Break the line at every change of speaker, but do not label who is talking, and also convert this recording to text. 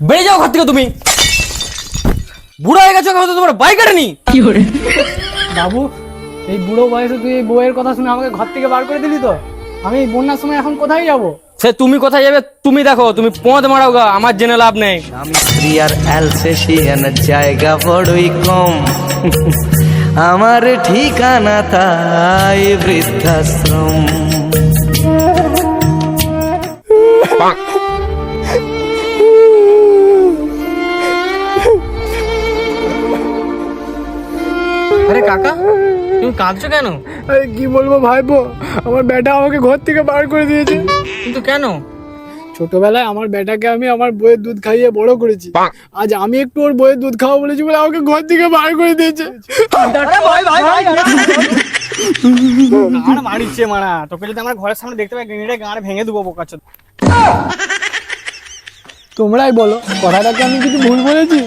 বেরিয়ে যাও ঘর থেকে তুমি। বুড়ো হয়ে গেছো এখন তো তোমার বাইক কাটেনি।
বাবু এই বুড়ো বয়সে তুই এই বউয়ের কথা শুনে আমাকে ঘর থেকে বার করে দিলি তো? আমি এই বন্যার সময় এখন কোথায় যাব?
সে তুমি কোথায় যাবে তুমি দেখো তুমি পথ মারাও গা আমার জেনে লাভ নেই।
স্বামী স্ত্রী আর অ্যালসেশিয়ান জায়গা বড়ই কম। আমার ঠিকানা তাই বৃদ্ধাশ্রম।
আরে কাকা তুমি কাঁদছো কেন?
আরে কি বলব ভাইপো আমার বেটা আমাকে ঘর থেকে বার করে দিয়েছে।
কিন্তু কেন?
ছোটবেলায় আমার বেটাকে আমি আমার বইয়ের দুধ খাইয়ে বড় করেছি। আজ আমি একটু ওর বইয়ের দুধ খাওয়া বলেছি বলে আমাকে ঘর থেকে বার করে দিয়েছে।
গান মারিচ্ছে মারা। তোকে যদি আমার ঘরের সামনে দেখতে পাই গ্রেনেডে গান ভেঙে দেবো বোকাচ্ছ
তোমরাই বলো কথাটাকে আমি কিছু ভুল বলেছি?